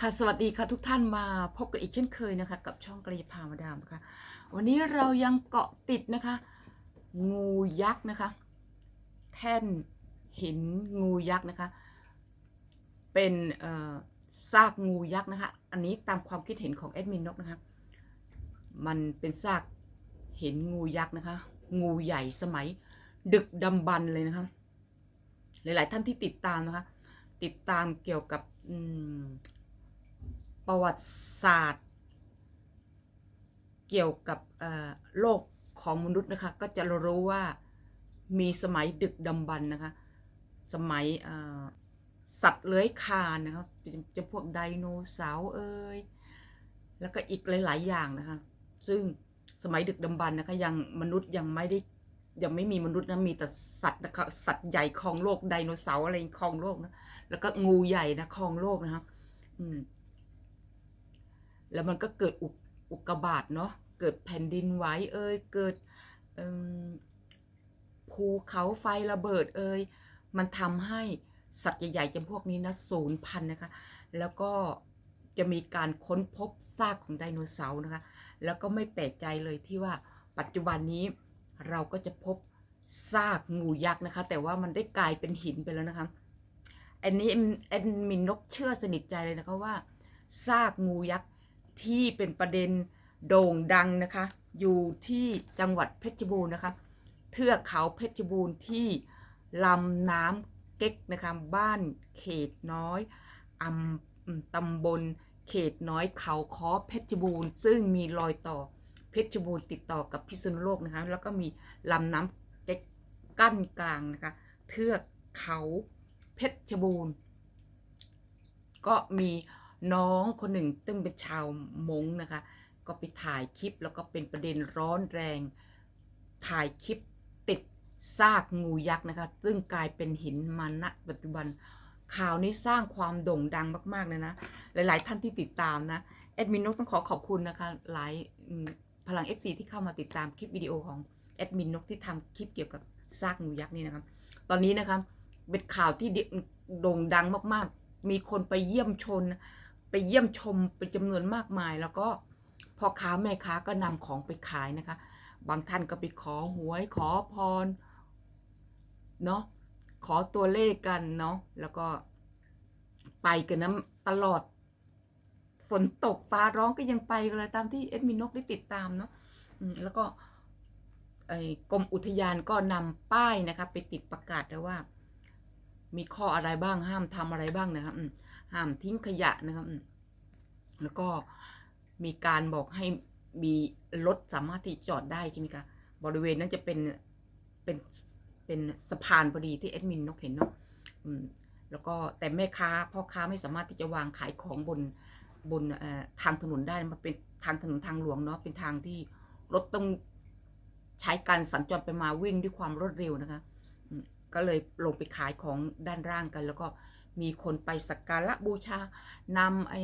ค่ะสวัสดีค่ะทุกท่านมาพบกันอีกเช่นเคยนะคะ กับช่องกระยาพามาดามนะคะวันนี้เรายังเกาะติดนะคะ งูยักษ์นะคะ แท่นหินงูยักษ์นะคะ เป็นซากงูยักษ์นะคะ อันนี้ตามความคิดเห็นของแอดมินนกนะคะมันเป็นซากเห็นงูยักษ์นะคะ งูใหญ่สมัยดึกดำบรรเลยนะคะ หลาย ๆ ท่านที่ติดตามนะคะ ติดตามเกี่ยวกับ ประวัติศาสตร์ เกี่ยวกับโลกของมนุษย์นะคะ ก็จะรู้ว่ามีสมัยดึกดำบรรพ์นะคะ สมัยสัตว์เลื้อยคลานนะครับจะจะพวกไดโนเสาร์เอ่ยแล้วก็อีกหลาย ๆ อย่างนะคะ ซึ่งสมัยดึกดำบรรพ์นะคะยังมนุษย์ยังไม่ได้ยังไม่มีมนุษย์นะมีแต่สัตว์นะคะสัตว์ใหญ่ครองโลกไดโนเสาร์อะไรครองโลกนะแล้วก็งูใหญ่นะครองโลกนะครับ อืม แล้วมันก็เกิดอุกอุกกาบาตเนาะเกิดแผ่นดินไหวเอ่ยเกิดภูเขาไฟระเบิดเอ่ยมันทำให้สัตว์ใหญ่ๆจำพวกนี้นะสูญพันนะคะ แล้วก็จะมีการค้นพบซากของไดโนเสาร์นะคะ แล้วก็ไม่แปลกใจเลยที่ว่าปัจจุบันนี้เราก็จะพบซากงูยักษ์นะคะ แต่ว่ามันได้กลายเป็นหินไปแล้วนะคะอันนี้แอดมินนกเชื่อสนิทใจเลยนะคะว่าซากงูยักษ์ ที่เป็นประเด็นโด่งดังนะคะ อยู่ที่จังหวัดเพชรบูรณ์นะคะ เทือกเขาเพชรบูรณ์ที่ลำน้ำเก๊กนะคะ บ้านเขตน้อยอำอืมตำบลเขตน้อยเขาคอเพชรบูรณ์ ซึ่งมีรอยต่อเพชรบูรณ์ติดต่อกับพิษณุโลกนะคะ แล้วก็มีลำน้ำเก๊กกั้นกลางนะคะ เทือกเขาเพชรบูรณ์ ก็มี น้องคนหนึ่งซึ่งเป็นชาวมงนะคะ ก็ไปถ่ายคลิปแล้วก็เป็นประเด็นร้อนแรง ถ่ายคลิปติดซากงูยักษ์นะคะ ซึ่งกลายเป็นหินมาณปัจจุบันข่าวนี้สร้างความโด่งดังมากๆเลยนะ หลาย ๆ ท่านที่ติดตามนะแอดมินนกต้องขอขอบคุณนะคะหลายพลัง FC ที่เข้ามาติดตามคลิปวิดีโอของแอดมินนกที่ทำคลิปเกี่ยวกับซากงูยักษ์นี่นะครับ ตอนนี้นะคะเป็นข่าวที่โด่งดังมากๆ มีคนไปเยี่ยมชน ไปเยี่ยมชมเป็นจำนวนมากมาย แล้วก็พ่อค้าแม่ค้าก็นำของไปขายนะคะ บางท่านก็ไปขอหวยขอพรเนาะขอตัวเลขกันเนาะแล้วก็ไปกันนะตลอดฝนตกฟ้าร้องก็ยังไปกันเลยตามที่เอ็ดมินนกได้ติดตามเนาะแล้วก็กรมอุทยานก็นำป้ายนะคะ ไปติดประกาศแล้วว่า มีข้ออะไรบ้างห้ามทำอะไรบ้างนะครับ ห้ามทิ้งขยะนะครับ แล้วก็มีการบอกให้มีรถสามารถที่จอดได้ใช่ไหมคะบริเวณนั้นจะเป็นเป็นเป็นสะพานพอดีที่แอดมินนกเห็นเนาะอืมแล้วก็แต่แม่ค้าพ่อค้าไม่สามารถที่จะวางขายของบนบนเอ่อทางถนนได้มันเป็นทางถนนทางหลวงเนาะเป็นทางที่รถต้องใช้การสัญจรไปมาวิ่งด้วยความรวดเร็วนะคะ ก็เลยลงไปขายของด้านล่างกัน แล้วก็ มีคนไปสักการะบูชานำไอ้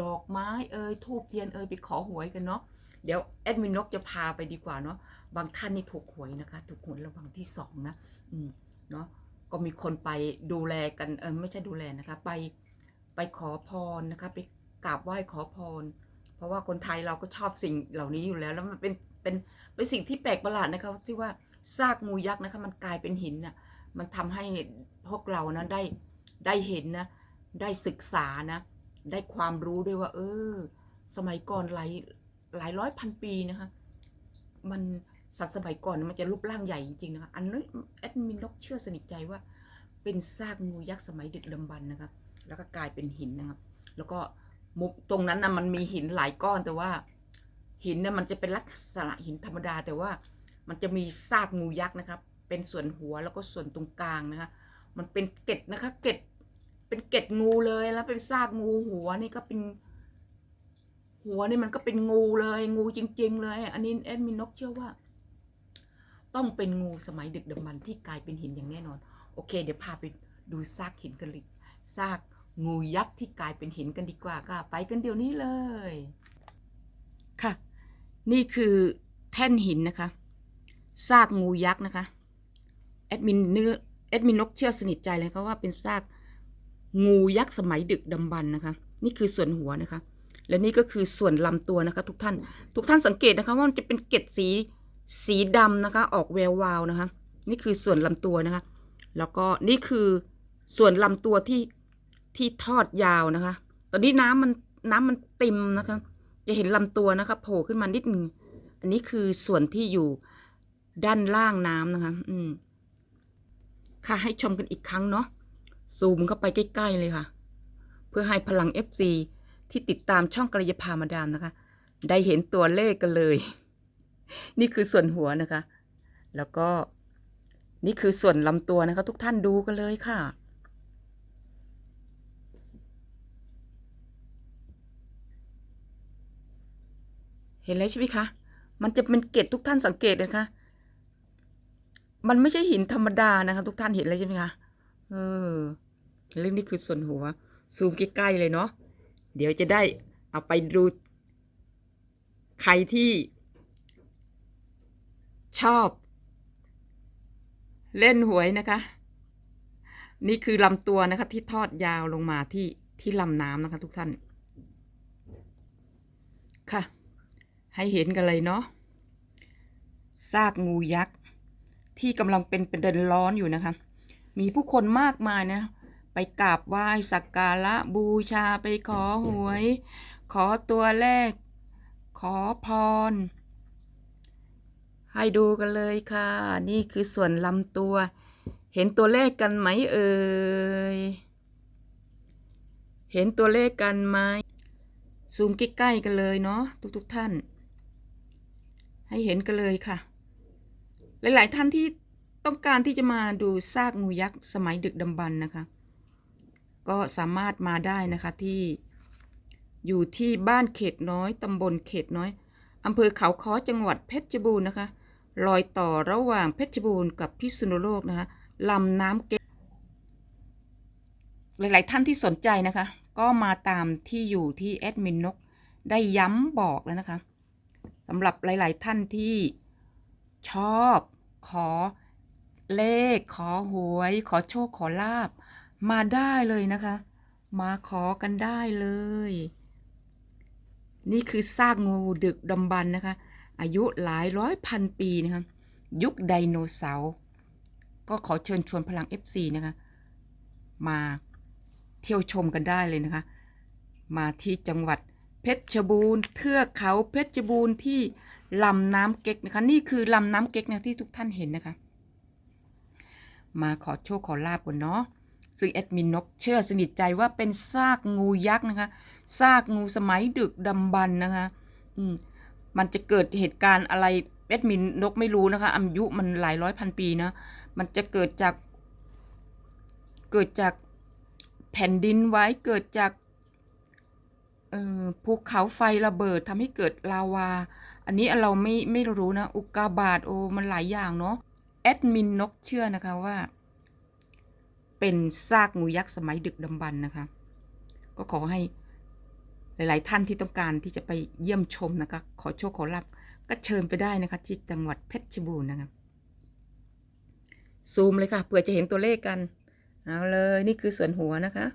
ดอกไม้เอ่ยทูบเทียนเอ่ยไปขอหวยกันเนาะเดี๋ยวแอดมินนกจะพาไปดีกว่าเนาะบางท่านนี่ถูกหวยนะคะ ถูกหวยรางวัลที่สองนะอืมเนาะก็มีคนไปดูแลกันเออไม่ใช่ดูแลนะคะ ไปไปขอพรนะคะ ไปกราบไหว้ขอพร เพราะว่าคนไทยเราก็ชอบสิ่งเหล่านี้อยู่แล้วแล้วมันเป็นเป็นเป็นสิ่งที่แปลกประหลาดนะคะที่ว่าซากงูยักษ์นะคะ มันกลายเป็นหินน่ะมันทำให้พวกเรานะได้ ได้เห็นนะ ได้ศึกษานะ ได้ความรู้ด้วยว่า เออ สมัยก่อนหลายหลายร้อยพันปีนะคะ มันสัตว์สมัยก่อนมันจะรูปร่างใหญ่จริงๆนะคะอันนี้แอดมินนกเชื่อสนิทใจว่า เป็นซากงูยักษ์สมัยดึกดำบรรพ์นะครับแล้วก็กลายเป็นหินนะครับ แล้วก็มุมตรงนั้นนะมันมีหินหลายก้อนแต่ว่า หินเนี่ยมันจะเป็นลักษณะหินธรรมดาแต่ว่ามันจะมีซากงูยักษ์นะครับ เป็นส่วนหัวแล้วก็ส่วนตรงกลางนะคะ มันเป็นเกล็ดนะคะ เกล็ดเป็นเกล็ดงูเลยแล้วเป็นซากงูหัวนี่ก็เป็น หัวนี่มันก็เป็นงูเลย งูจริง ๆ เลย อันนี้แอดมินนกเชื่อว่า ต้องเป็นงูสมัยดึกดำบรรที่กลายเป็นหินอย่างแน่นอน โอเค เดี๋ยวพาไปดูซากหินกันเลยซากงูยักษ์ที่กลายเป็นหินกันดีกว่าก็ไปกันเดี๋ยวนี้เลย ค่ะ นี่คือแท่นหินนะคะซากงูยักษ์นะคะแอดมินเนื้อ แอดมินนกเชื่อสนิทใจเลยเขาว่าเป็นซากงูยักษ์สมัยดึกดำบรรพ์นะคะ นี่คือส่วนหัวนะคะ และนี่ก็คือส่วนลำตัวนะคะ ทุกท่าน ทุกท่านสังเกตนะคะว่ามันจะเป็นเกล็ดสีสีดำนะคะ ออกแวววาวนะคะ นี่คือส่วนลำตัวนะคะ แล้วก็นี่คือส่วนลำตัวที่ที่ทอดยาวนะคะ ตอนนี้น้ำมันน้ำมันเต็มนะคะ จะเห็นลำตัวนะคะโผล่ขึ้นมานิดนึงอันนี้คือส่วนที่อยู่ด้านล่างน้ำนะคะ อืม ค่ะให้ชมกันอีกครั้งเนาะซูมเข้าไปใกล้ๆเลยค่ะ เพื่อให้พลัง FC ที่ติดตามช่องกระยาพามาดามนะคะ ได้เห็นตัวเลขกันเลย นี่คือส่วนหัวนะคะ แล้วก็นี่คือส่วนลำตัวนะคะ ทุกท่านดูกันเลยค่ะเห็นแล้วใช่ไหมคะ มันจะเป็นเกล็ดทุกท่านสังเกตนะคะ มันไม่ใช่หินธรรมดานะคะ ทุกท่านเห็นแล้วใช่ไหมคะเออเรื่องนี้คือส่วนหัว ซูมใกล้ๆเลยเนาะเดี๋ยวจะได้เอาไปดู ใครที่ชอบ เล่นหวยนะคะ นี่คือลำตัวนะคะ ที่ทอดยาวลงมาที่ที่ลำน้ำนะคะ ทุกท่าน ค่ะ ให้เห็นกันเลยเนาะซากงูยักษ์ ที่กำลังเป็นเประเด็นร้อนอยู่นะคะ มีผู้คนมากมายนะ ไปกราบไหว้สักการะบูชาไปขอหวย ขอตัวเลข ขอพร ให้ดูกันเลยค่ะ นี่คือส่วนลำตัว เห็นตัวเลขกันไหมเอ่ย เห็นตัวเลขกันไหม ซูมใกล้ๆกันเลยเนาะทุกๆท่าน ให้เห็นกันเลยค่ะ หลาย ๆ ท่านที่ต้องการที่จะมาดูซากงูยักษ์สมัยดึกดำบรรพ์นะคะ ก็สามารถมาได้นะคะที่อยู่ที่บ้านเขตน้อยตำบลเขตน้อยอำเภอเขาค้อจังหวัดเพชรบูรณ์นะคะรอยต่อระหว่างเพชรบูรณ์กับพิษณุโลกนะคะลำน้ำเก็กหลาย ๆ ท่านที่สนใจนะคะ ก็มาตามที่อยู่ที่แอดมินนกได้ย้ำบอกแล้วนะคะสำหรับหลาย ๆ ท่านที่ ชอบ ขอเลข ขอหวย ขอโชคขอลาบ มาได้เลยนะคะ มาขอกันได้เลย นี่คือซากงูดึกดำบรรพ์นะคะ อายุหลายร้อยพันปีนะคะยุคไดโนเสาร์ก็ขอเชิญชวนพลัง FC นะคะ มาเที่ยวชมกันได้เลยนะคะ มาที่จังหวัดเพชรบูรณ์เทือกเขาเพชรบูรณ์ที่ ลำน้ำเก๊กนะคะ นี่คือลำน้ำเก๊กนะที่ทุกท่านเห็นนะคะ มาขอโชคขอลาบกันเนาะซึ่งแอดมินนกเชื่อสนิทใจว่าเป็นซากงูยักษ์นะคะ ซากงูสมัยดึกดำบรรนะคะ อืม มันจะเกิดเหตุการณ์อะไรแอดมินนกไม่รู้นะคะอายุมันหลายร้อยพันปีนะ มันจะเกิดจาก เกิดจากแผ่นดินไหว้เกิดจากภูเขาไฟระเบิดทำให้เกิดลาวา อันนี้เราไม่ไม่รู้นะ อุกกาบาตโอมันหลายอย่างเนาะแอดมินนกเชื่อนะคะว่า เป็นซากงูยักษ์สมัยดึกดำบรรพ์นะคะ ก็ขอให้หลาย ๆ ท่านที่ต้องการที่จะไปเยี่ยมชมนะคะ ขอโชคขอลาบก็เชิญไปได้นะคะที่จังหวัดเพชรบูรณ์นะคะซูมเลยค่ะเผื่อจะเห็นตัวเลขกันเอาเลยนี่คือส่วนหัวนะคะ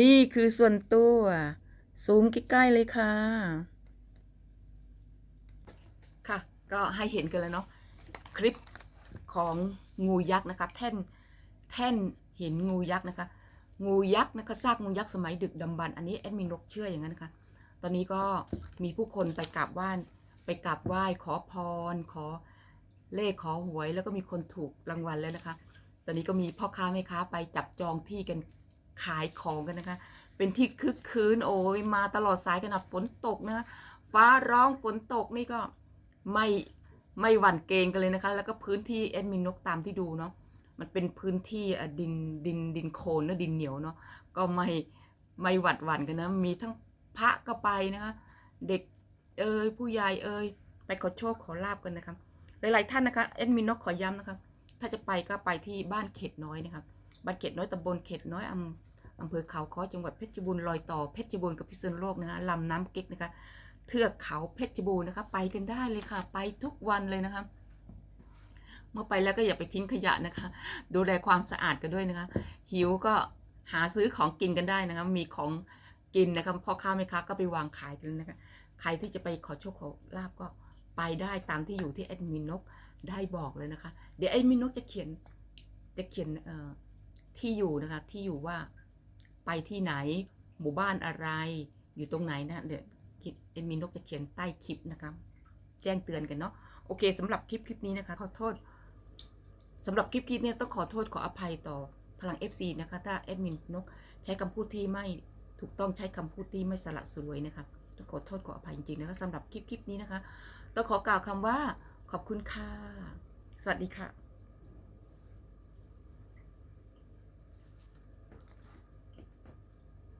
นี่คือส่วนตัว ซูมใกล้ ๆ เลยค่ะ ก็ให้เห็นกันแล้วเนาะคลิปของงูยักษ์นะคะ แท่นแท่นเห็นงูยักษ์นะคะ งูยักษ์นะคะซากงูยักษ์สมัยดึกดำบรรอันนี้แอดมินนกเชื่ออย่างนั้นนะคะตอนนี้ก็มีผู้คนไปกราบไหว้ไปกราบไหว้ขอพร ขอเลขขอหวย แล้วก็มีคนถูกรางวัลแล้วนะคะ ตอนนี้ก็มีพ่อค้าแม่ค้าไปจับจองที่กันขายของกันนะคะ เป็นที่คึกคืนโอ้ยมาตลอดสายขนาดฝนตกนะคะฟ้าร้องฝนตกนี่ก็ ไม่ไม่หวั่นเกรงกันเลยนะคะ แล้วก็พื้นที่แอดมินนกตามที่ดูเนาะมันเป็นพื้นที่ดินดินดินโคลนเนะดินเหนียวเนาะก็ไม่ไม่หวัดหวั่นกันนะ มีทั้งพระก็ไปนะคะ เด็กเอ่ยผู้ใหญ่เอ่ยไปขอโชคขอลาบกันนะคะหลายๆท่านนะคะแอดมินนกขอย้ำนะคะถ้าจะไปก็ไปที่บ้านเขตน้อยนะคะบ้านเขตน้อยตำบลเขตน้อยอำอำเภอเขาค้อจังหวัดเพชรบูรณ์รอยต่อเพชรบูรณ์กับพิษณุโลกนะคะลำน้ำเก๊กนะคะ เทือกเขาเพชรบูรณ์นะคะ ไปกันได้เลยค่ะ ไปทุกวันเลยนะคะ เมื่อไปแล้วก็อย่าไปทิ้งขยะนะคะ ดูแลความสะอาดกันด้วยนะคะ หิวก็หาซื้อของกินกันได้นะคะ มีของกินนะคะพ่อค้าแม่ค้าก็ไปวางขายกันนะคะ ใครที่จะไปขอโชคขอลาบก็ไปได้ตามที่อยู่ที่แอดมินนกได้บอกเลยนะคะ เดี๋ยวแอดมินนกจะเขียนจะเขียนเอ่อที่อยู่นะคะที่อยู่ว่าไปที่ไหนหมู่บ้านอะไรอยู่ตรงไหนนะเดี๋ยว แอดมินนกจะเขียนใต้คลิปนะคะแจ้งเตือนกันเนาะโอเคสำหรับคลิปคลิปนี้นะคะ ขอโทษสำหรับคลิปคลิปนี้ต้องขอโทษขออภัยต่อพลัง FC นะคะ ถ้าแอดมินนกใช้คำพูดที่ไม่ถูกต้องใช้คำพูดที่ไม่สละสลวยนะคะต้องขอโทษขออภัยจริงๆนะคะสำหรับคลิปคลิปนี้นะคะ ต้องขอกล่าวคำว่าขอบคุณค่ะ สวัสดีค่ะ